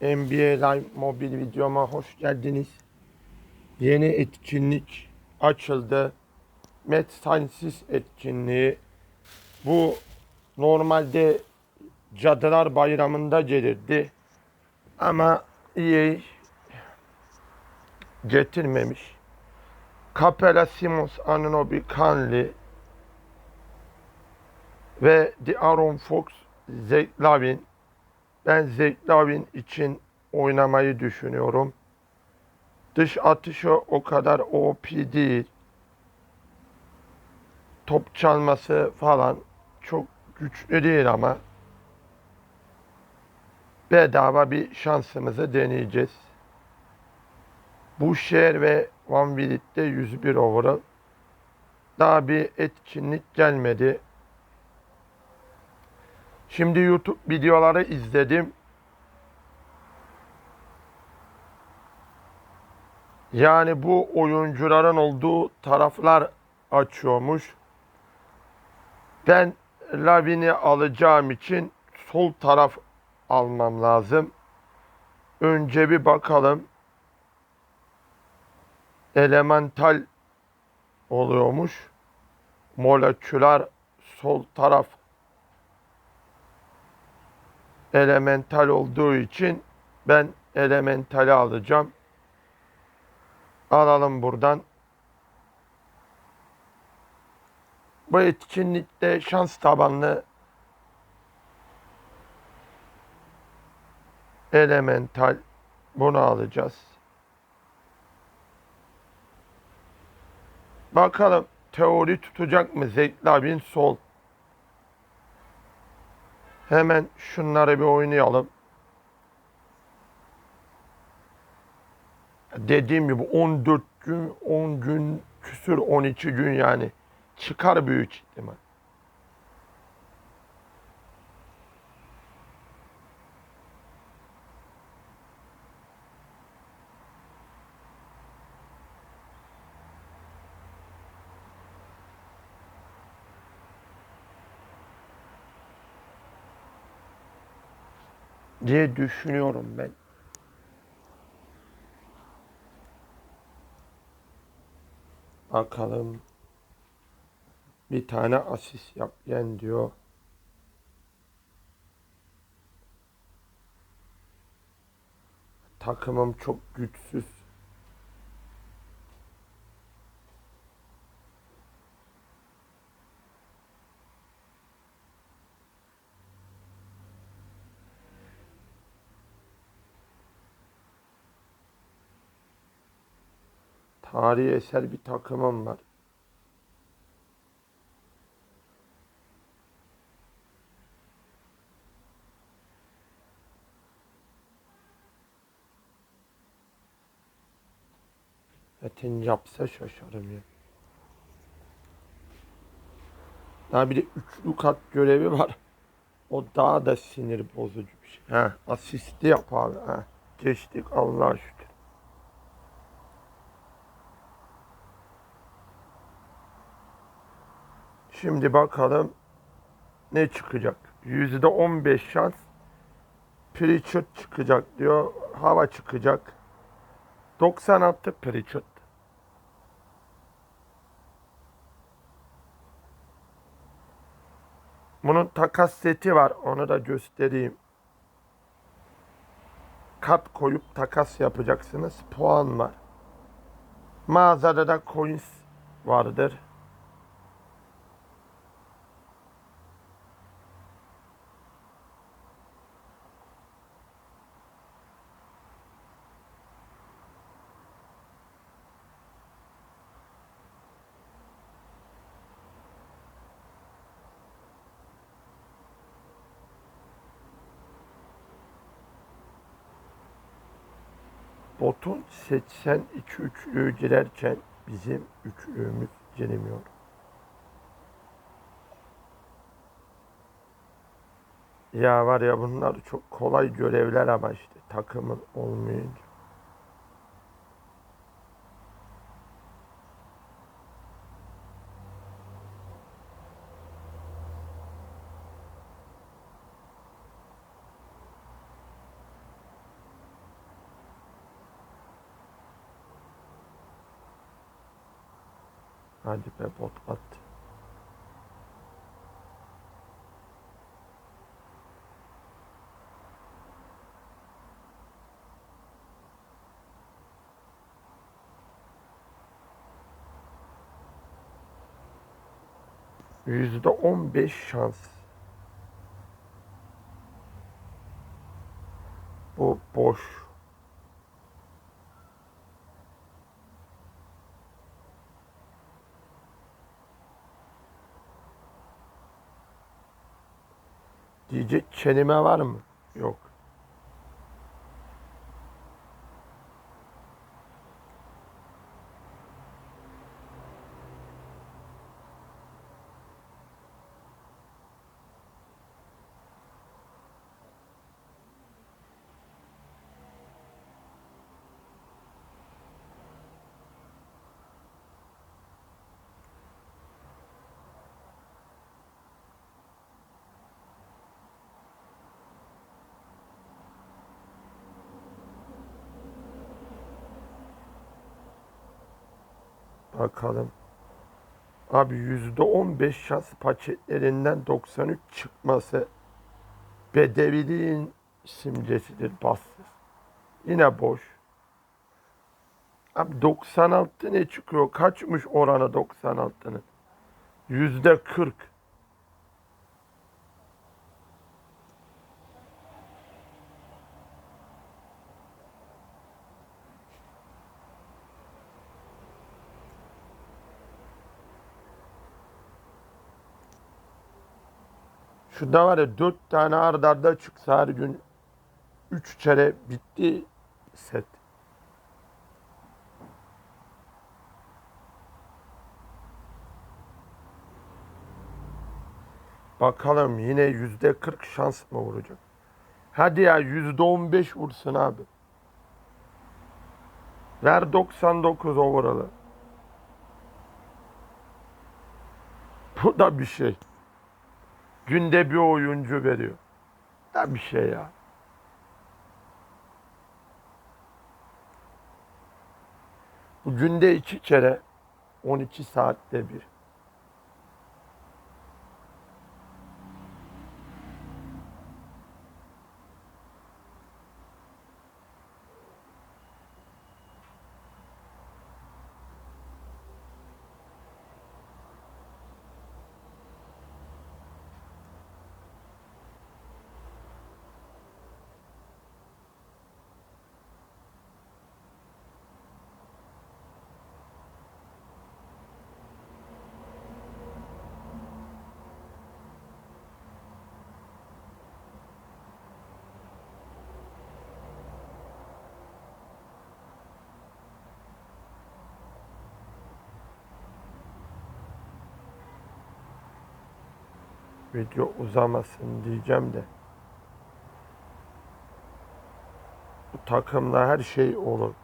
NBA Live mobil videoma hoş geldiniz. Yeni etkinlik açıldı. Met Sciences etkinliği. Bu normalde Cadılar Bayramı'nda gelirdi. Ama EA getirmemiş. Capella Simons Anunobi Conley ve The Aaron Fox Zach Lavin ben Zach Lavin için oynamayı düşünüyorum. Dış atışı o kadar OP değil. Top çalması falan çok güçlü değil ama bedava bir şansımızı deneyeceğiz. Şehir ve Van Vliet'te 101 overall. Daha bir etkinlik gelmedi. Şimdi YouTube videoları izledim. Yani bu oyuncuların olduğu taraflar açıyormuş. Ben Lavin'i alacağım için sol taraf almam lazım. Önce bir bakalım. Elemental oluyormuş. Moleküler sol taraf elemental olduğu için ben elementali alacağım. Alalım buradan. Bu etkinlikte şans tabanlı elemental bunu alacağız. Bakalım teori tutacak mı? Zeklavin sol. Hemen şunları bir oynayalım. Dediğim gibi 14 gün, 10 gün, küsür 12 gün yani. Çıkar büyük ihtimal. Diye düşünüyorum ben. Bakalım. Bir tane asist yap yen diyor. Takımım çok güçsüz. Tarihi eser bir takımım var. Metin yapsa şaşarım ya. Daha bir de üçlü kat görevi var. O daha da sinir bozucu bir şey. Ha, asisti yap abi. Ha, geçtik Allah'a şükür. Şimdi bakalım ne çıkacak. Yüzde on beş şans Pritchard çıkacak diyor. Hava çıkacak. 96 Pritchard. Bunun takas seti var. Onu da göstereyim. Kat koyup takas yapacaksınız. Puan var. Mağazada da coins vardır. Botun 82 üçlüğü girerken bizim üçlüğümüz giremiyor. Ya var ya bunlar çok kolay görevler ama işte takımın olmayınca. Hadi be bot at. Yüzde on beş şans. Bu boş. Kelime var mı? Yok. Bakalım. Abi yüzde on beş şans paketlerinden 93 çıkması bedeviliğin simgesidir bassız. Yine boş. Abi 96 ne çıkıyor? Kaçmış oranı 96'nın? Yüzde 40. Şurada var ya 4 tane arda arda çıksa her gün 3 kere bitti set. Bakalım yine yüzde 40 şans mı vuracak? Hadi ya yüzde 15 vursun abi. Ver 99 overall'ı. Bu da bir şey. Günde bir oyuncu veriyor. Da bir şey ya. Bu günde iki kere 12 saatte bir. Video uzamasın diyeceğim de. Bu takımda her şey olur.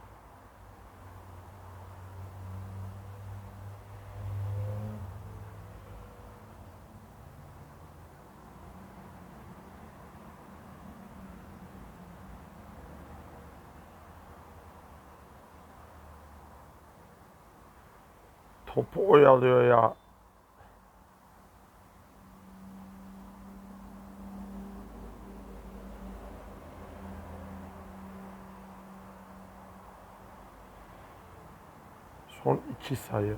Topu oyalıyor ya. İki sayı.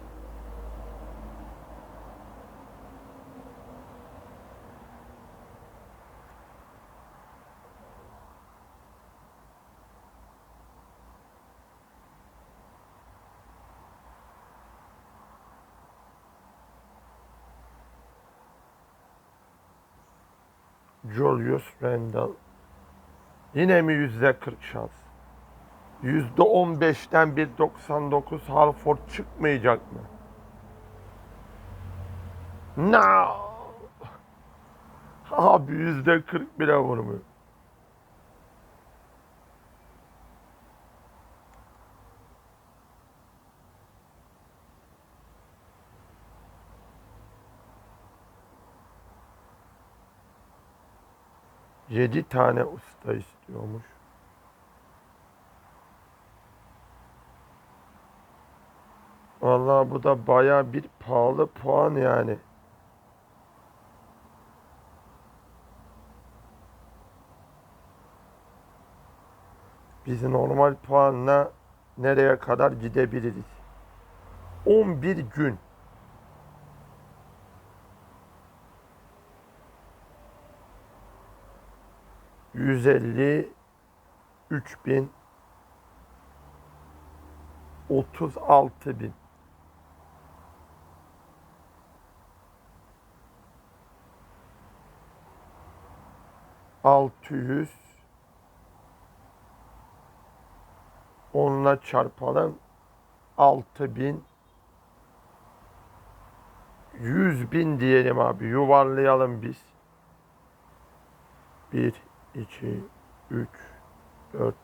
Julius Randle. Yine mi yüzde 40 şans? Yüzde 15'ten bir 99 Halford çıkmayacak mı? No. Abi yüzde 40 bile vurmuyor. Yedi tane usta istiyormuş. Vallahi bu da baya bir pahalı puan yani. Biz normal puanla nereye kadar gidebiliriz? 11 gün. Yüz elli üç bin otuz altı bin. Altı yüz onunla çarpalım. Altı bin yüz bin diyelim abi. Yuvarlayalım biz. Bir, iki, üç, dört,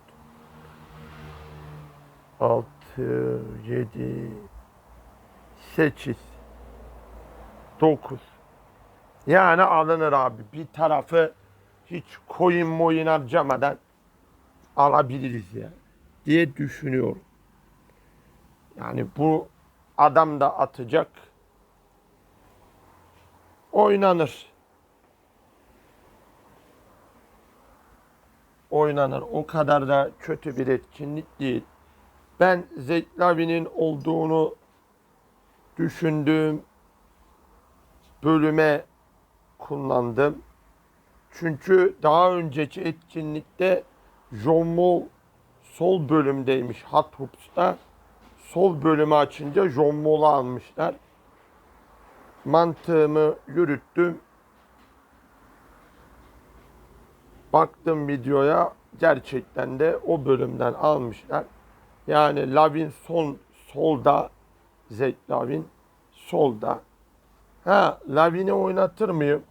altı, yedi, sekiz, dokuz. Yani alınır abi. Bir tarafı hiç coin moyin harcamadan alabiliriz ya diye düşünüyorum. Yani bu adam da atacak. Oynanır. Oynanır. O kadar da kötü bir etkinlik değil. Ben Zeklavi'nin olduğunu düşündüğüm bölüme kullandım. Çünkü daha önceki etkinlikte John Wall sol bölümdeymiş Hot Hoops'ta. Sol bölümü açınca John Wall'u almışlar. Mantığımı yürüttüm. Baktım videoya gerçekten de o bölümden almışlar. Yani Lavin son solda Zek Lavin solda. Ha Lavin'i oynatır mıyım?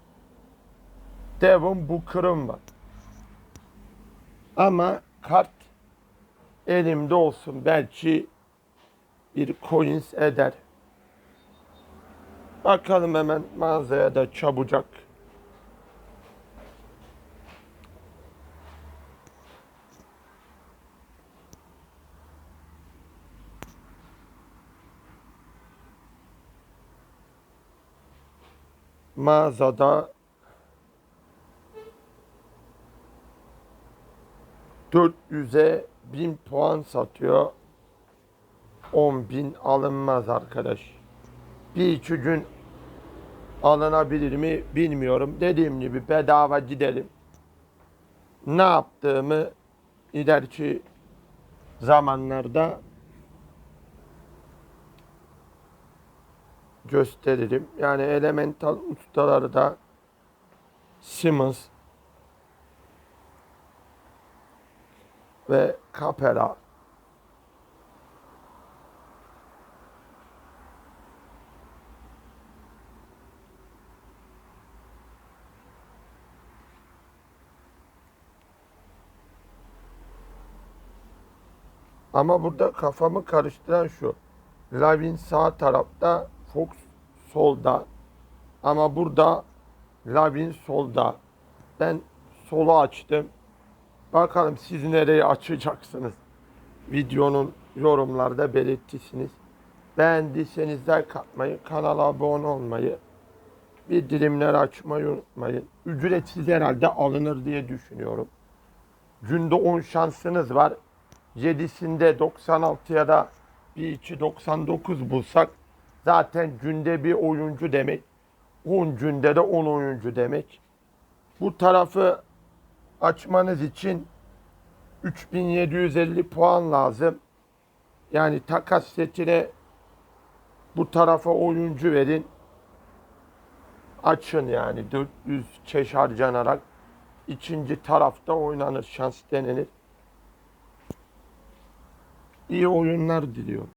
Devon Booker'ım var. Ama kart elimde olsun. Belki bir coins eder. Bakalım hemen mağazaya da çabucak. Mağazada 400'e 1000 puan satıyor. 10 bin alınmaz arkadaş. Bir iki gün alınabilir mi bilmiyorum. Dediğim gibi bedava gidelim. Ne yaptığımı ileriki zamanlarda gösteririm. Yani elemental ustaları da Simmons ve Capella Ama burada kafamı karıştıran şu. Lavin sağ tarafta, Fox solda. Ama burada Lavin solda. Ben solu açtım. Bakalım siz nereyi açacaksınız? Videonun yorumlarda belirtisiniz. Beğendiyseniz like atmayı, kanala abone olmayı, bildirimleri açmayı unutmayın. Ücretsiz herhalde alınır diye düşünüyorum. Günde 10 şansınız var. 7'sinde 96 ya da bir içi 99 bulsak zaten günde bir oyuncu demek. 10 günde de 10 oyuncu demek. Bu tarafı açmanız için 3750 puan lazım. Yani takas setine bu tarafa oyuncu verin. Açın yani 400 çeş harcanarak ikinci tarafta oynanır, şans denenir. İyi oyunlar diliyorum.